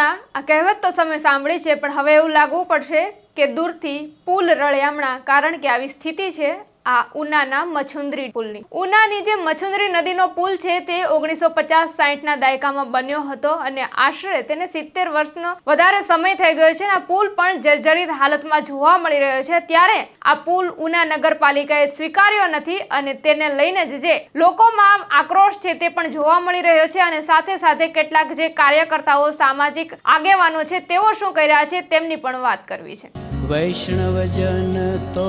રળિયામણા આ કહેવત તો તમે સાંભળી છે, પણ હવે એવું લાગવું પડશે કે દૂરથી પુલ રળિયામણા કારણ કે આવી સ્થિતિ છે આ ઉનાના મછુંદરી પુલની. ઉનાની જે મછુંદરી નદીનો પુલ છે તે ઓગણીસો પચાસ સાહીઠના દાયકામાં બન્યો હતો અને આશરે તેને સિત્તેર વર્ષનો વધારે સમય થઈ ગયો છે આ પુલ પણ જર્જરિત હાલતમાં જોવા મળી રહ્યો છે. ત્યારે આ પુલ ઉના નગરપાલિકાએ સ્વીકાર્યો નથી અને તેને લઈને જ જે લોકોમાં આક્રોશ છે તે પણ જોવા મળી રહ્યો છે અને સાથે સાથે કેટલાક જે કાર્યકર્તાઓ, સામાજિક આગેવાનો છે, તેઓ શું કરી રહ્યા છે તેમની પણ વાત કરવી છે. વૈષ્ણવજન તો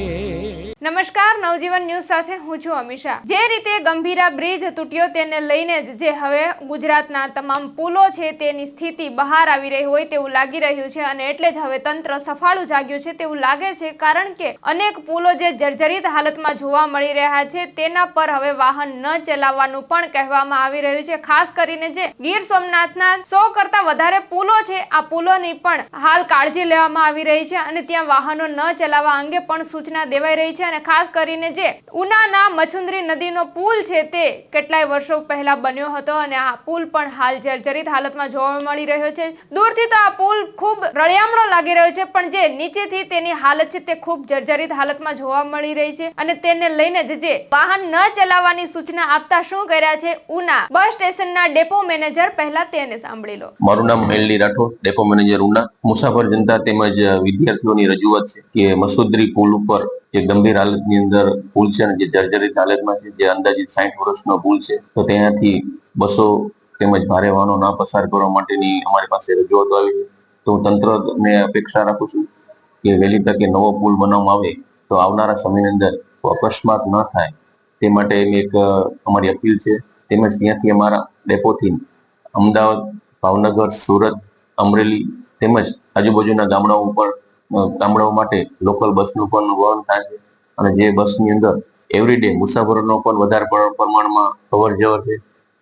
નમસ્કાર, નવજીવન ન્યૂઝ સાથે હું છું અમિશા જે રીતે ગંભીરા બ્રિજ તૂટ્યો તેને લઈને જ જે હવે ગુજરાતના તમામ પુલો છે તેની સ્થિતિ બહાર આવી રહી હોય તેવું લાગી રહ્યું છે અને એટલે જ હવે તંત્ર સફાળું જાગ્યું છે તેવું લાગે છે કારણ કે અનેક પુલો જે જર્જરિત હાલતમાં જોવા મળી રહ્યા છે તેના પર હવે વાહન ન ચલાવવાનું પણ કહેવામાં આવી રહ્યું છે. ખાસ કરીને જે ગીર સોમનાથના સો કરતા વધારે પુલો છે, આ પુલોની પણ હાલ કાળજી લેવામાં આવી રહી છે અને ત્યાં વાહનો ન ચલાવવા અંગે પણ સૂચના દેવાઈ રહી છે અને ખાસ કરીને જે ઉનાના મછુંદરી નદીનો પુલ છે તે કેટલાય વર્ષો પહેલા બન્યો હતો અને આ પુલ પણ હાલ જર્જરિત હાલતમાં જોવા મળી રહ્યો છે. દૂરથી તો આ પુલ ખૂબ રળિયામણો લાગી રહ્યો છે, પણ જે નીચેથી તેની હાલત છે તે ખૂબ જર્જરિત હાલતમાં જોવા મળી રહી છે અને તેને લઈને જ જે વાહન ન ચલાવવાની સૂચના આપતા શું કર્યા છે, ઉના બસ સ્ટેશનના ડેપો મેનેજર પહેલા તેને સાંભળી લો. મારું નામ LD Rathod, depot manager Una. મુસાફર જનતા તેમજ વિદ્યાર્થીઓની રજૂઆત છે કે મસુદરી પુલ ઉપર જે ગંભીર હાલતની અંદર પુલ છે અને જે જર્જરિત હાલતમાં છે, જે અંદાજિત સાઠ વર્ષનો પુલ છે, તો તેનાથી બસો તેમજ ભારે વાહનો ના પસાર કરવા માટેની અમારી પાસે રજૂઆતો આવી છે. તો હું તંત્રને અપેક્ષા રાખું છું કે વહેલી તકે નવો પુલ બનાવવામાં આવે તો આવનારા સમયની અંદર અકસ્માત ન થાય. તે માટે એક, અમારી અપીલ છે. તેમજ ત્યાંથી અમારા ડેપોથી અમદાવાદ, ભાવનગર, સુરત, અમરેલી તેમજ આજુબાજુના ગામડાઓ ઉપર ગામડાઓ માટે લોકલ બસનું પણ વહન થાય છે. અને જે બસની અંદર એવરીડે મુસાફરોનો પણ વધારે પ્રમાણમાં અવર જવર છે.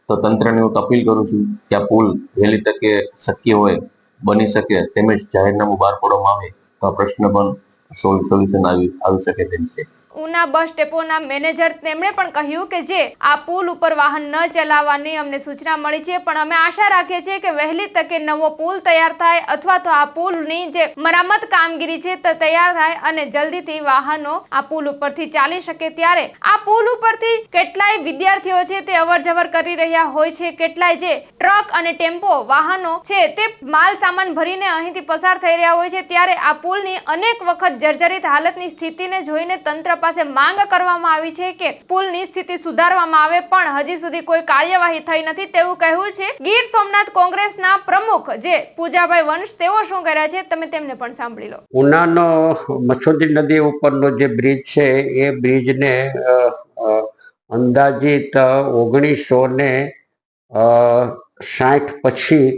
તો તંત્રને હું અપીલ કરું છું કે આ પુલ વહેલી તકે શક્ય હોય, બની શકે, તેમજ જાહેરનામું બહાર પાડવામાં આવે, તો આ પ્રશ્ન પણ સોલ્યુશન આવી આવી શકે તેમ છે. ઉના બસ ડેપોના મેનેજર તેમણે પણ કહ્યું કે જે આ પુલ ઉપર વાહન ન ચલાવવાની અમને સૂચના મળી છે, પણ અમે આશા રાખીએ છીએ કે વહેલી તકે નવો પુલ તૈયાર થાય અથવા તો આ પુલની જે મરામત કામગીરી છે તે તૈયાર થાય અને જલ્દીથી વાહનો આ પુલ ઉપરથી ચાલી શકે ત્યારે આ પુલ ઉપરથી કેટલાય વિદ્યાર્થીઓ છે તે અવરજવર કરી રહ્યા હોય છે, કેટલાય જે ટ્રક અને ટેમ્પો, વાહનો છે તે માલ સામાન ભરીને અહીંથી પસાર થઈ રહ્યા હોય છે, ત્યારે આ પુલની અનેક વખત જર્જરિત હાલતની સ્થિતિને જોઈને તંત્ર પાસે માંગ કરવામાં આવી છે કે પુલની સ્થિતિ સુધારવામાં આવે, પણ હજી સુધી કોઈ કાર્યવાહી થઈ નથી તેવું કહેવું છે. ગીર સોમનાથ કોંગ્રેસના પ્રમુખ જે પૂજાભાઈ વંશ, તેઓ શું કર્યા છે? તમે તેમને પણ સાંભળી લો. ઉનાનો મચ્છોદી નદી ઉપરનો જે બ્રિજ છે, એ બ્રિજને અંદાજિત ઓગણીસો ને સાઠ પછી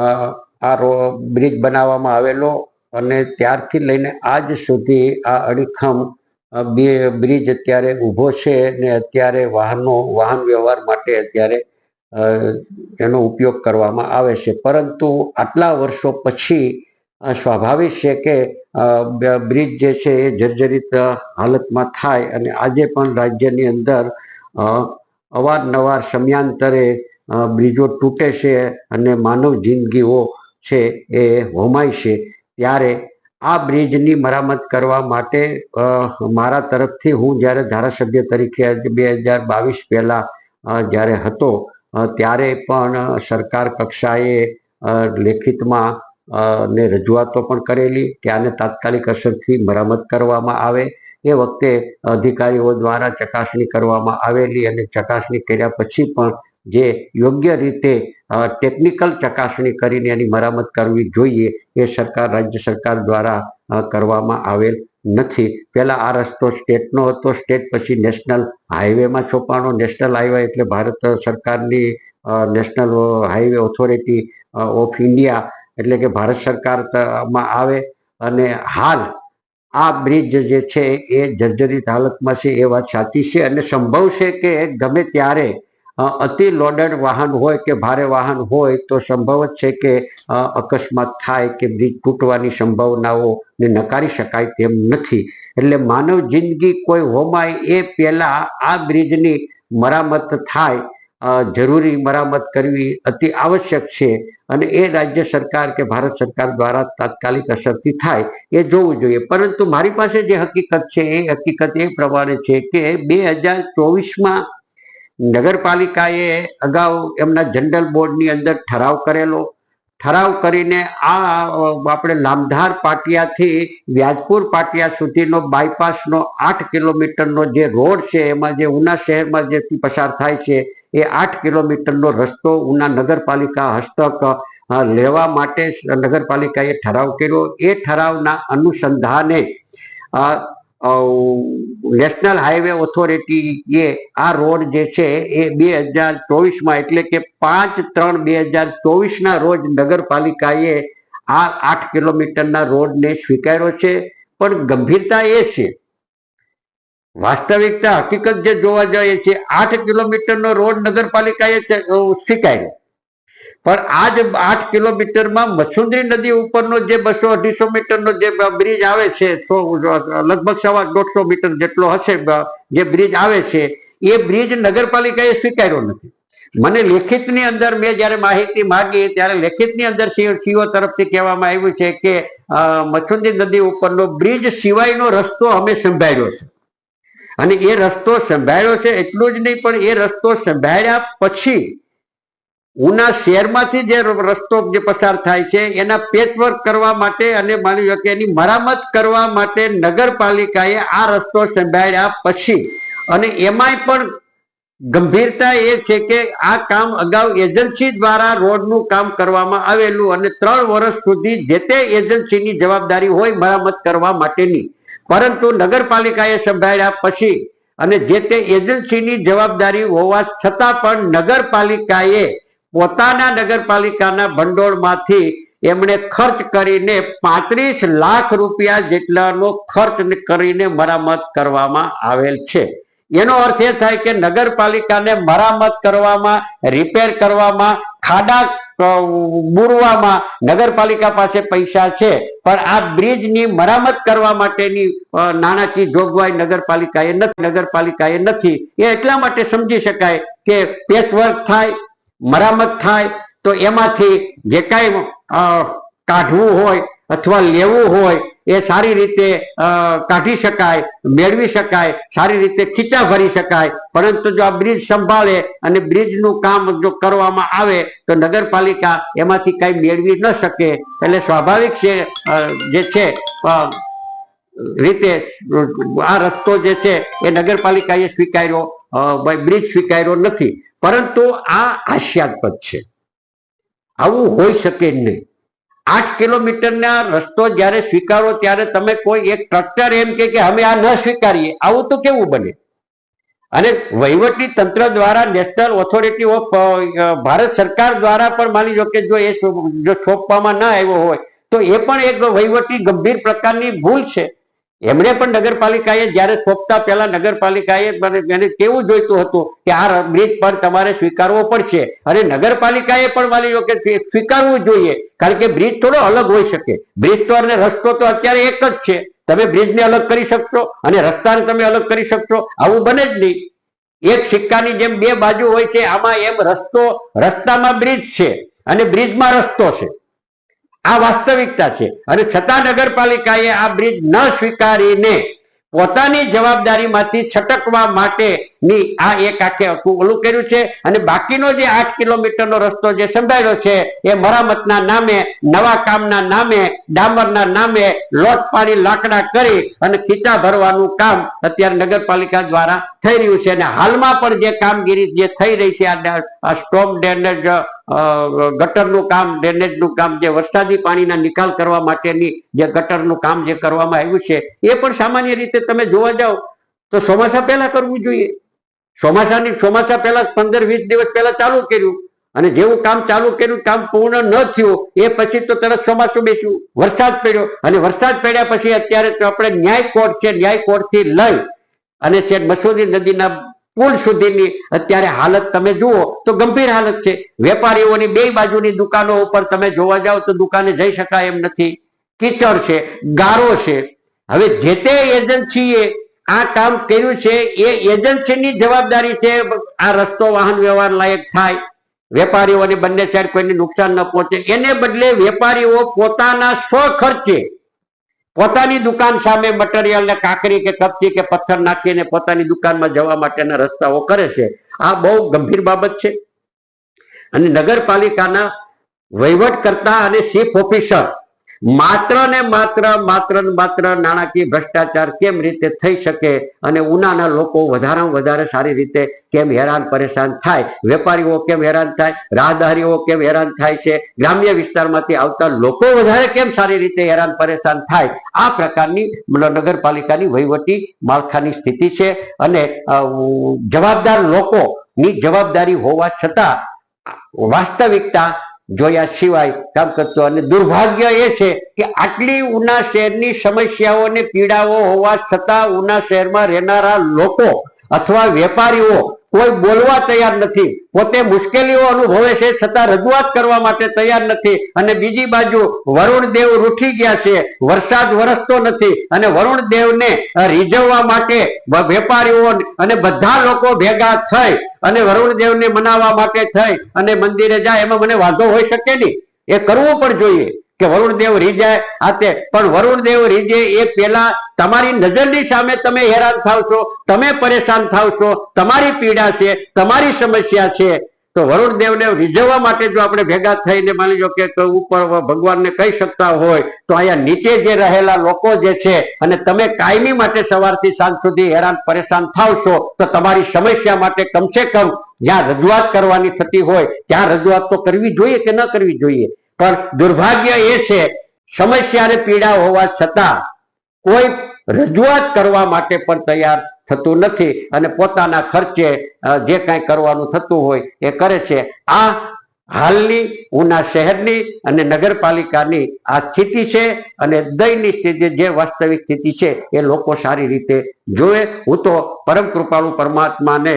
આ રો, બ્રિજ બનાવવામાં આવેલો અને ત્યારથી લઈને આજ સુધી આ અડીખમ બે- બ્રિજ અત્યારે ઊભો છે ને અત્યારે વાહનો, વાહન વ્યવહાર માટે અત્યારે એનો ઉપયોગ કરવામાં આવે છે. પરંતુ આટલા વર્ષો પછી સ્વાભાવિક છે કે બ્રિજ જે છે એ જર્જરિત હાલતમાં થાય અને આજે પણ રાજ્યની અંદર અવારનવાર સમયાંતરે બ્રિજો તૂટે છે અને માનવ જિંદગીઓ છે એ હોમાય છે. ત્યારે આ બ્રિજની મરામત કરવા માટે મારા તરફથી હું જ્યારે ધારાસભ્ય તરીકે બે હજાર બાવીસ પહેલાં જ્યારે હતો ત્યારે પણ સરકાર કક્ષાએ લેખિતમાં ને રજૂઆતો પણ કરેલી કે આને તાત્કાલિક અસરથી મરામત કરવામાં આવે. એ વખતે અધિકારીઓ દ્વારા ચકાસણી કરવામાં આવેલી અને ચકાસણી કર્યા પછી પણ જે યોગ્ય રીતે ટેકનિકલ ચકાસણી કરીને એની મરામત કરવી જોઈએ એ સરકાર, રાજ્ય સરકાર દ્વારા કરવામાં આવેલ નથી. પહેલાં આ રસ્તો સ્ટેટનો હતો. સ્ટેટ પછી નેશનલ હાઈવેમાં ચોપાણો નેશનલ હાઈવે એટલે ભારત સરકારની national highway authority of India એટલે કે ભારત સરકાર ત- આવે અને હાલ આ બ્રિજ જે છે એ જર્જરિત હાલતમાં છે. એ વાત સાચી છે અને સંભવ છે કે ગમે ત્યારે અતિ લોડેડ વાહન હોય કે ભારે વાહન હોય તો સંભવ છે કે અકસ્માત થાય કે બ્રિજ તૂટવાની સંભાવનાઓને નકારી શકાય તેમ નથી. એટલે માનવ જિંદગી કોઈ હોમાય એ પહેલા આ બ્રિજની મરામત થાય જરૂરી મરામત કરવી અતિ આવશ્યક છે અને એ રાજ્ય સરકાર કે ભારત સરકાર દ્વારા તાત્કાલિક અસરથી થાય એ જોવું જોઈએ. પરંતુ મારી પાસે જે હકીકત છે એ હકીકત એ પ્રમાણે છે કે બે હજાર ચોવીસમાં નગરપાલિકાએ અગાઉ એમના જનરલ બોર્ડની અંદર ઠરાવ કરેલો. ઠરાવ કરીને આ આપણે લામધાર પાટિયાથી વ્યાજપુર પાટિયા સુધીનો બાયપાસનો આઠ કિલોમીટરનો જે રોડ છે, એમાં જે ઉના શહેરમાં જે પસાર થાય છે, એ આઠ કિલોમીટરનો રસ્તો ઉના નગરપાલિકા હસ્તક લેવા માટે નગરપાલિકાએ ઠરાવ કર્યો. એ ઠરાવના અનુસંધાને નેશનલ હાઈવે ઓથોરિટીએ આ રોડ જે છે એ બે હજાર ચોવીસમાં એટલે કે પાંચ ત્રણ બે હજાર ચોવીસના રોજ નગરપાલિકાએ આ આઠ કિલોમીટરના રોડને સ્વીકાર્યો છે. પણ ગંભીરતા એ છે, વાસ્તવિકતા હકીકત જે જોવા જઈએ છે આઠ કિલોમીટરનો રોડ નગરપાલિકાએ સ્વીકાર્યો. પણ આ જ આઠ કિલોમીટરમાં મસુંદરી નદી ઉપરનો જે બસો અઢીસો મીટરનો જે બ્રિજ આવે છે લગભગ સવા દોઢસો મીટર જેટલો હશે જે બ્રિજ આવે છે એ બ્રિજ નગરપાલિકાએ સ્વીકાર્યો નથી. મને લેખિતની અંદર મેં જ્યારે માહિતી માંગી ત્યારે લેખિતની અંદર સીઓ તરફથી કહેવામાં આવ્યું છે કે અ, નદી ઉપરનો બ્રિજ સિવાયનો રસ્તો અમે સંભાળ્યો છે. અને એ રસ્તો સંભાળ્યો છે એટલું જ નહીં પણ એ રસ્તો સંભાળ્યા પછી ઉના શહેરમાંથી જે રસ્તો જે પસાર થાય છે, એના પેચવર્ક કરવા માટે અને માની લો કે એની મરામત કરવા માટે નગરપાલિકાએ આ રસ્તો સંભાળ્યા પછી. અને એમાંય પણ ગંભીરતા એ છે કે આ કામ અગાઉ એજન્સી દ્વારા રોડનું કામ કરવામાં આવેલું અને ત્રણ વર્ષ સુધી જે તે એજન્સીની જવાબદારી હોય મરામત કરવા માટેની. પરંતુ નગરપાલિકાએ સંભાળ્યા પછી અને જે તે એજન્સીની જવાબદારી હોવા છતાં પણ નગરપાલિકાએ પોતાના નગરપાલિકાના ભંડોળમાંથી એમણે ખર્ચ કરીને પાંત્રીસ લાખ રૂપિયા જેટલાનો ખર્ચ કરીને મરામત કરવામાં આવેલ છે. એનો અર્થ એ થાય કે નગરપાલિકાને મરામત કરવામાં, રિપેર કરવામાં, ખાડા બુરવામાં નગરપાલિકા પાસે પૈસા છે. પણ આ બ્રિજની મરામત કરવા માટેની નાણાકીય જોગવાઈ નગરપાલિકાએ નથી નગરપાલિકાએ નથી. એ એટલા માટે સમજી શકાય કે પેચવર્ક થાય મરામત થાય તો એમાંથી જે કાંઈ કાઢવું હોય અથવા લેવું હોય એ સારી રીતે કાઢી શકાય, મેળવી શકાય, સારી રીતે ખીચા ભરી શકાય. પરંતુ જો આ બ્રિજ સંભાળે અને બ્રિજનું કામ જો કરવામાં આવે તો નગરપાલિકા એમાંથી કઈ મેળવી ન શકે. એટલે સ્વાભાવિક છે જે છે રીતે આ રસ્તો જે છે એ નગરપાલિકાએ સ્વીકાર્યો. ભાઈ બ્રિજ સ્વીકાર્યો નથી. પરંતુ આ હાસ્યાસ્પદ છે. આવું હોઈ શકે જ નહીં. આઠ કિલોમીટરના રસ્તો જ્યારે સ્વીકારો ત્યારે તમે કોઈ એક ટ્રક્ટર એમ કે અમે આ ન સ્વીકારીએ. આવું તો કેવું બને? અને વહીવટી તંત્ર દ્વારા નેશનલ ઓથોરિટી ઓફ ભારત સરકાર દ્વારા પણ માની લો કે જો એ સોંપવામાં ન આવ્યો હોય, તો એ પણ એક વહીવટી ગંભીર પ્રકારની ભૂલ છે. એમણે પણ નગરપાલિકાએ જ્યારે સોંપતા પહેલા નગરપાલિકાએ એને કેવું જોઈતું હતું કે આ બ્રિજ પણ તમારે સ્વીકારવો પડશે. અને નગરપાલિકાએ પણ માની લો કે સ્વીકારવું જોઈએ. કારણ કે બ્રિજ થોડો અલગ હોઈ શકે. બ્રિજ તો અને રસ્તો તો અત્યારે એક જ છે. તમે બ્રિજને અલગ કરી શકશો અને રસ્તાને તમે અલગ કરી શકશો. આવું બને જ નહીં. એક સિક્કાની જેમ બે બાજુ હોય છે. આમાં એમ રસ્તો રસ્તામાં બ્રિજ છે અને બ્રિજમાં રસ્તો છે. આ વાસ્તવિકતા છે. અને છતાં નગરપાલિકાએ આ બ્રિજ ન સ્વીકારીને પોતાની જવાબદારીમાંથી છટકવા માટેની આ એક આખે ઓલું કર્યું છે. અને બાકીનો જે આઠ કિલોમીટરનો રસ્તો જે સંભાળ્યો છે એ મરામતના નામે નવા કામના નામે ડામરના નામે લોટ પાણી લાકડા કરી અને ખીચા ભરવાનું કામ અત્યારે નગરપાલિકા દ્વારા થઈ રહ્યું છે. અને હાલમાં પણ જે કામગીરી જે થઈ રહી છે આ સ્ટોમ અ, ગટરનું કામ, ડ્રેનેજનું કામ જે વરસાદી પાણીના નિકાલ કરવા માટેની જે ગટરનું કામ જે કરવામાં આવ્યું છે, એ પણ સામાન્ય રીતે તમે જોવા જાઓ તો ચોમાસા પહેલા કરવું જોઈએ. ચોમાસાની, ચોમાસા પહેલા પંદર, વીસ દિવસ પહેલા ચાલુ કર્યું અને જેવું કામ ચાલુ કર્યું, કામ પૂર્ણ ન થયું, એ પછી તો તરત ચોમાસું બેસ્યું. વરસાદ પડ્યો અને વરસાદ પડ્યા પછી અત્યારે તો આપણે ન્યાય કોર્ટ છે, ન્યાય કોર્ટથી લઈ અને છે મસૂરી નદીના પુલ સુધીની અત્યારે હાલત તમે જુઓ તો ગંભીર હાલત છે. વેપારીઓની બે બાજુની દુકાનો ઉપર તમે જોવા જાઓ તો દુકાને જઈ શકાય એમ નથી. કીચડ છે, ગારો છે. હવે જે તે એજન્સીએ આ કામ કર્યું છે, એ એજન્સીની જવાબદારી છે, આ રસ્તો વાહન વ્યવહાર લાયક થાય. વેપારીઓને બંને સાઈડ કોઈને નુકસાન ન પહોંચે. એને બદલે વેપારીઓ પોતાના સ્વ ખર્ચે પોતાની દુકાન સામે મટીરિયલ ને કાંકરી કે કપચી કે પથ્થર નાખીને પોતાની દુકાનમાં જવા માટેના રસ્તાઓ કરે છે. આ બહુ ગંભીર બાબત છે. અને નગરપાલિકાના વહીવટ કરતા અને ચીફ ઓફિસર માત્ર ને માત્ર માત્ર માત્ર નાણાકીય ભ્રષ્ટાચાર કેમ રીતે થઈ શકે અને ઉનાના લોકો વધારેમાં વધારે સારી રીતે કેમ હેરાન પરેશાન થાય? વેપારીઓ કેમ હેરાન થાય? રાહદારીઓ કેમ હેરાન થાય છે? ગ્રામ્ય વિસ્તારમાંથી આવતા લોકો વધારે કેમ સારી રીતે હેરાન પરેશાન થાય? આ પ્રકારની નગરપાલિકાની વહીવટી માળખાની સ્થિતિ છે અને જવાબદાર લોકોની જવાબદારી હોવા છતાં વાસ્તવિકતા જોયા સિવાય કામ કરતો અને દુર્ભાગ્ય એ છે કે આટલી ઉના શહેરની સમસ્યાઓ અને પીડાઓ હોવા છતાં ઉના શહેરમાં રહેનારા લોકો અથવા વેપારીઓ કોઈ બોલવા તૈયાર નથી. પોતે મુશ્કેલીઓ અનુભવે છે છતાં રજૂઆત કરવા માટે તૈયાર નથી. અને બીજી બાજુ વરુણ દેવ રૂઠી ગયા છે. વરસાદ વરસતો નથી. અને વરુણ દેવને રીઝવવા માટે વેપારીઓ અને બધા લોકો ભેગા થઈ અને વરુણ દેવને મનાવવા માટે થઈ અને મંદિરે જાય એમાં મને વાંધો હોઈ શકે નહીં. એ કરવું પણ જોઈએ. કે વરુણદેવ રીજાય આ તે પણ વરુણદેવ રીજે એ પેલા તમારી નજરની સામે તમે હેરાન થાવ છો, તમે પરેશાન થાવ છો, તમારી પીડા છે, તમારી સમસ્યા છે. તો વરુણ રીઝવવા માટે જો આપણે ભેગા થઈને માની લો કે ઉપર ભગવાનને કહી શકતા હોય, તો અહીંયા નીચે જે રહેલા લોકો જે છે અને તમે કાયમી માટે સવારથી સાંજ સુધી હેરાન પરેશાન થાવ છો, તો તમારી સમસ્યા માટે કમસે કમ જ્યાં રજૂઆત કરવાની થતી હોય, ત્યાં રજૂઆત તો કરવી જોઈએ કે ન કરવી જોઈએ? પણ દુર્ભાગ્ય એ છે સમસ્યાને પીડા હોવા છતાં કોઈ રજૂઆત કરવા માટે પણ તૈયાર થતું નથી અને પોતાના ખર્ચે જે કાંઈ કરવાનું થતું હોય એ કરે છે. આ હાલની, ઉના શહેરની અને નગરપાલિકાની આ સ્થિતિ છે અને દયની સ્થિતિ જે વાસ્તવિક સ્થિતિ છે એ લોકો સારી રીતે જોવે. હું તો પરમ કૃપાળુ પરમાત્માને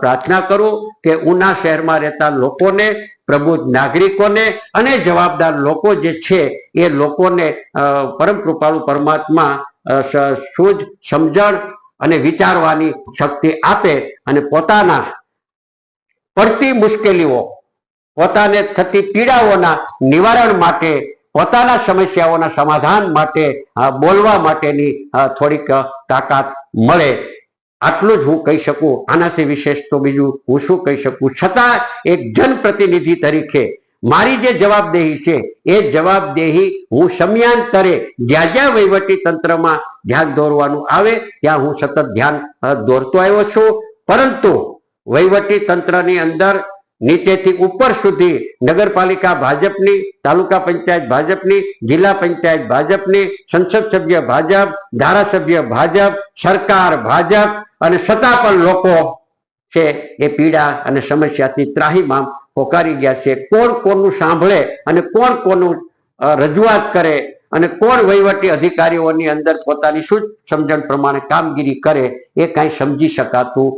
પ્રાર્થના કરું કે ઉના શહેરમાં રહેતા લોકોને, પ્રબુદ્ધ નાગરિકોને અને જવાબદાર લોકો જે છે એ લોકોને પરમ કૃપાળુ પરમાત્મા સૂઝ, સમજણ અને વિચારવાની શક્તિ આપે અને પોતાના પડતી મુશ્કેલીઓ પોતાને થતી પીડાઓના નિવારણ માટે, પોતાના સમસ્યાઓના સમાધાન માટે બોલવા માટેની થોડીક તાકાત મળે. આટલું જ હું કહી શકું. આનાથી વિશેષ તો બીજું હું શું કહી શકું? છતાં એક જનપ્રતિનિધિ તરીકે મારી જે જવાબદેહી છે, એ જવાબદેહી હું સમયાંતરે જ્યાં જ્યાં વહીવટી તંત્રમાં ધ્યાન દોરવાનું આવે, ત્યાં હું સતત ધ્યાન દોરતો આવ્યો છું. પરંતુ વહીવટી તંત્રની અંદર નીચેથી ઉપર સુધી નગરપાલિકા ભાજપની, તાલુકા પંચાયત ભાજપની, જિલ્લા પંચાયત ભાજપની, સંસદ સભ્ય ભાજપ, ધારાસભ્ય ભાજપ, સરકાર ભાજપ અને છતાં પણ લોકો છે એ પીડા અને સમસ્યાથી ત્રાહીમામ પોકારી ગયા છે. કોણ કોનું સાંભળે અને કોણ કોનું રજૂઆત કરે અને કોણ વહીવટી અધિકારીઓની અંદર પોતાની શું સમજણ પ્રમાણે કામગીરી કરે એ કાંઈ સમજી શકાતું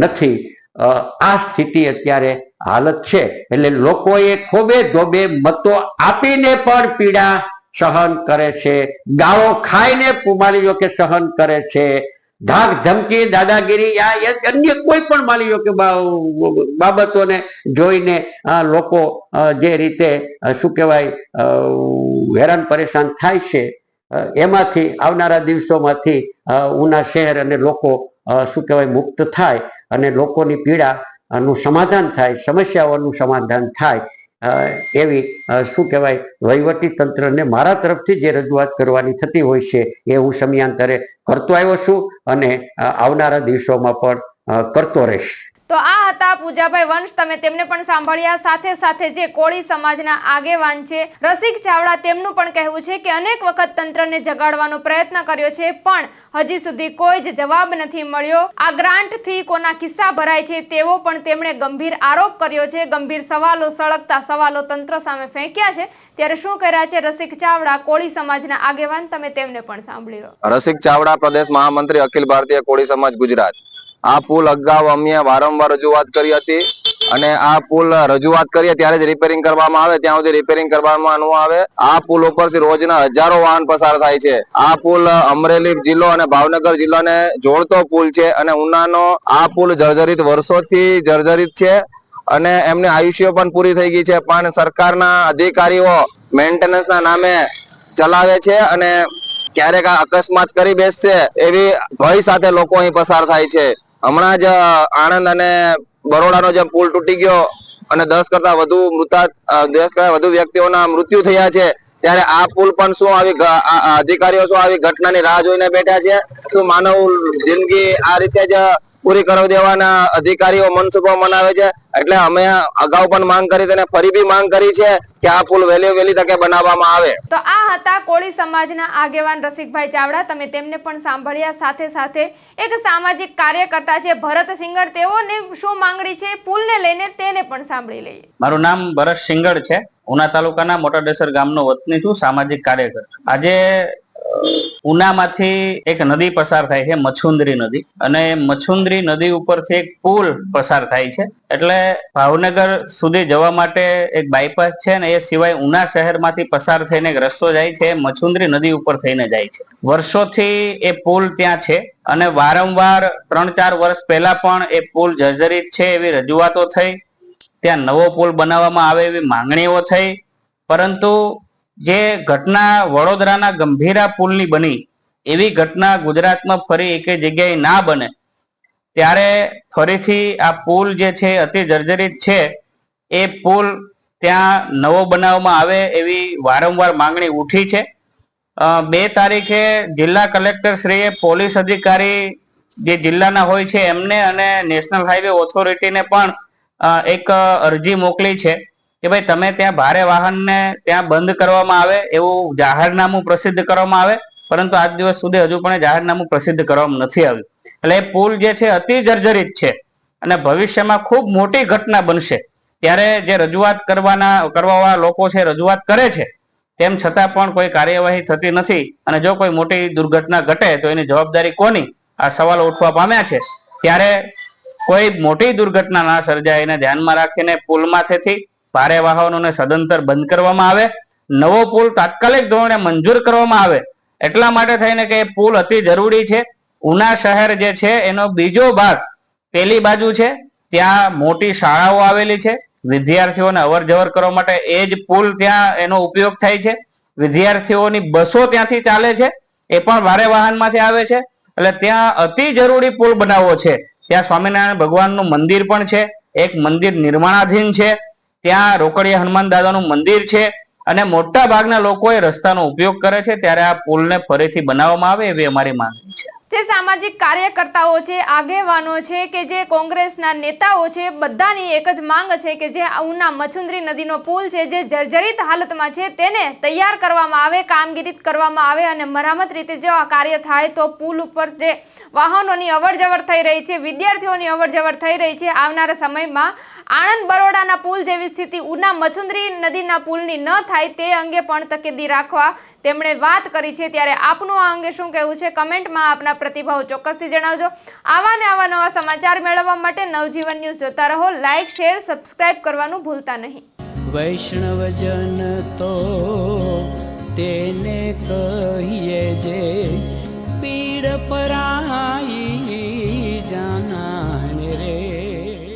નથી. આ સ્થિતિ અત્યારે હાલત છે. એટલે લોકોએ ખોબે ધોબે મતો આપીને પણ પીડા સહન કરે છે. ગાળો ખાઈને માની કે સહન કરે છે. ધાક ધમકી, દાદાગીરી, આ અન્ય કોઈ પણ લો કે બાબતોને જોઈને આ લોકો જે રીતે શું કહેવાય હેરાન પરેશાન થાય છે એમાંથી આવનારા દિવસોમાંથી ઉના શહેર અને લોકો શું કહેવાય, મુક્ત થાય. અને લોકોની પીડાનું સમાધાન થાય, સમસ્યાઓનું સમાધાન થાય એવી શું કહેવાય, વહીવટી તંત્રને મારા તરફથી જે રજૂઆત કરવાની થતી હોય છે એ હું સમયાંતરે કરતો આવ્યો છું અને આવનારા દિવસોમાં પણ કરતો રહીશ. તો આ હતા પૂજાભાઈ વંશ. તમે તેમને પણ સાંભળ્યા. સાથે સાથે જે કોળી સમાજના આગેવાન છે, રસિક ચાવડા, તેમનું પણ કહેવું છે કે અનેક વખત તંત્રને જગાડવાનો પ્રયત્ન કર્યો છે, પણ હજી સુધી કોઈ જ જવાબ નથી મળ્યો. આ ગ્રાન્ટથી કોના કિસ્સા ભરાય છે, તેવો પણ તેમણે ગંભીર આરોપ કર્યો છે. ગંભીર સવાલો, સળગતા સવાલો તંત્ર સામે ફેંક્યા છે. ત્યારે શું કર્યા છે રસિક ચાવડા, કોળી સમાજના આગેવાન? તમે તેમને પણ સાંભળી રસિક ચાવડા, પ્રદેશ મહામંત્રી અખિલ ભારતીય કોળી સમાજ ગુજરાત. આ પુલ અગાઉ અમે વારંવાર રજૂઆત કરી હતી અને આ પુલ રજૂઆત કરીએ ત્યારે જ રિપેરિંગ કરવામાં આવે, ત્યાં સુધી રિપેરિંગ કરવામાં ન આવે. આ પુલ ઉપરથી રોજના હજારો વાહન પસાર થાય છે. આ પુલ અમરેલી જિલ્લો અને ભાવનગર જિલ્લાને જોડતો પુલ છે અને ઉનાનો આ પુલ જર્જરિત વર્ષોથી જર્જરિત છે અને એમની આયુષ્ય પણ પૂરી થઈ ગઈ છે. પણ સરકારના અધિકારીઓ મેન્ટેનન્સના નામે ચલાવે છે અને ક્યારેક આ અકસ્માત કરી બેસશે એવી ભય સાથે લોકો અહીં પસાર થાય છે. હમણાં જ આણંદ અને બરોડાનો જે પુલ તૂટી ગયો અને દસ કરતા વધુ મૃતા દસ કરતા વધુ વ્યક્તિઓના મૃત્યુ થયા છે, ત્યારે આ પુલ પણ શું આવી અધિકારીઓ શું આવી ઘટનાની રાહ જોઈને બેઠા છે? શું માનવ જિંદગી આ રીતે જ પૂરી કરાવી દેવાના અધિકારીઓ મનસુખો મનાવે છે. એટલે અમે અગાઉ પણ માંગ કરી તેને ફરી બી માંગ કરી છે કે આ પુલ વહેલી વહેલી તકે બનાવવામાં આવે. તો આ હતા કોળી સમાજના આગેવાન રસિકભાઈ ચાવડા. તમે તેમને પણ સાંભળ્યા. સાથે સાથે એક સામાજિક કાર્યકર્તા છે ભરત સિંગર. તેઓને શું માંગણી છે? પુલને લઈને તેને પણ સાંભળી લઈએ. મારું નામ ભરત સિંગડ છે. ઉના તાલુકાના મોટાડેસર ગામનો વતની છું સામાજિક કાર્યકર. આજે ઉનામાંથી એક નદી પસાર થાય છે, મછુંદરી નદી. અને મછુંદરી નદી ઉપરથી એક પુલ પસાર થાય છે. એટલે ભાવનગર સુધી જવા માટે એક બાયપાસ છે ને એ સિવાય ઉના શહેરમાંથી પસાર થઈને એક રસ્તો જાય છે, મછુંદરી નદી ઉપર થઈને જાય છે. વર્ષોથી એ પુલ ત્યાં છે અને વારંવાર ત્રણ ચાર વર્ષ પહેલા પણ એ પુલ જર્જરિત છે એવી રજૂઆતો થઈ. ત્યાં નવો પુલ બનાવવામાં આવે એવી માંગણીઓ થઈ. પરંતુ જે ઘટના વડોદરાના ગંભીરા પુલની બની, એવી ઘટના ગુજરાતમાં ફરી એકે જગ્યાએ ના બને, ત્યારે ફરીથી આ પુલ જે છે અતિ જર્જરિત છે, એ પુલ ત્યાં નવો બનાવવામાં આવે એવી વારંવાર માંગણી ઉઠી છે. બે તારીખે જિલ્લા કલેક્ટર શ્રીએ પોલીસ અધિકારી જે જિલ્લાના હોય છે એમને અને નેશનલ હાઈવે ઓથોરિટીને પણ એક અરજી મોકલી છે. કે ભાઈ તમે ત્યાં ભારે વાહનને ત્યાં બંધ કરવામાં આવે એવું જાહેરનામું પ્રસિદ્ધ કરવામાં આવે, પરંતુ આજ દિવસ સુધી હજુ પણ જાહેરનામું પ્રસિદ્ધ કરવામાં નથી આવ્યું. એટલે એ પુલ જે છે અતિ જર્જરિત છે અને ભવિષ્યમાં ખૂબ મોટી ઘટના બનશે. ત્યારે જે રજૂઆત કરવાના, કરવાવાળા લોકો છે રજૂઆત કરે છે, તેમ છતાં પણ કોઈ કાર્યવાહી થતી નથી અને જો કોઈ મોટી દુર્ઘટના ઘટે તો એની જવાબદારી કોની? આ સવાલ ઉઠવા પામ્યા છે. ત્યારે કોઈ મોટી દુર્ઘટના ના સર્જાય એને ધ્યાનમાં રાખીને પુલમાંથી ભારે વાહનોને સદંતર બંધ કરવામાં આવે. નવો પુલ તાત્કાલિક ધોરણે મંજૂર કરવામાં આવે. એટલા માટે થઈને કે પુલ અતિ જરૂરી છે. ઉના શહેર જે છે, એનો બીજો ભાગ પેલી બાજુ છે. ત્યાં મોટી શાળાઓ આવેલી છે. વિદ્યાર્થીઓને અવર જવર કરવા માટે એ જ પુલ ત્યાં એનો ઉપયોગ થાય છે. વિદ્યાર્થીઓની બસો ત્યાંથી ચાલે છે. એ પણ ભારે વાહનમાંથી આવે છે. એટલે ત્યાં અતિ જરૂરી પુલ બનાવવો છે. ત્યાં સ્વામિનારાયણ ભગવાનનું મંદિર પણ છે. એક મંદિર નિર્માણાધીન છે. ત્યાં રોકડીયા હનુમાન દાદાનું મંદિર છે અને મોટા ભાગના લોકો રસ્તાનો ઉપયોગ કરે છે. ત્યારે આ પુલને ફરીથી બનાવવામાં આવે એવી અમારી માંગણી છે. જે સામાજિક કાર્યકર્તાઓ છે, આગેવાનો છે કે જે કોંગ્રેસના નેતાઓ છે, બધાની એક જ માંગ છે કે જે ઉના મચુંદરી નદીનો પુલ છે, જે જર્જરિત હાલતમાં છે, તેને તૈયાર કરવામાં આવે, કામગીરી કરવામાં આવે અને મરામત રીતે જો આ કાર્ય થાય તો પુલ ઉપર જે વાહનોની અવરજવર થઈ રહી છે, વિદ્યાર્થીઓની અવરજવર થઈ રહી છે, આવનારા સમયમાં આણંદ બરોડાના પુલ જેવી સ્થિતિ ઉના મચુંદરી નદીના પુલની ન થાય તે અંગે પણ તકેદી રાખવા તેમણે વાત કરી છે. ત્યારે આપનું આ અંગે શું કહેવું છે? કમેન્ટમાં આપના પ્રતિભાવ ચોક્કસથી જણાવજો. આવા ને આવા નવા સમાચાર મેળવવા માટે નવજીવન ન્યૂઝ જોતા રહો. લાઇક શેર, સબસ્ક્રાઇબ કરવાનું ભૂલતા નહીં. વૈષ્ણવજન તો તેને કહીએ જે પીડ પરા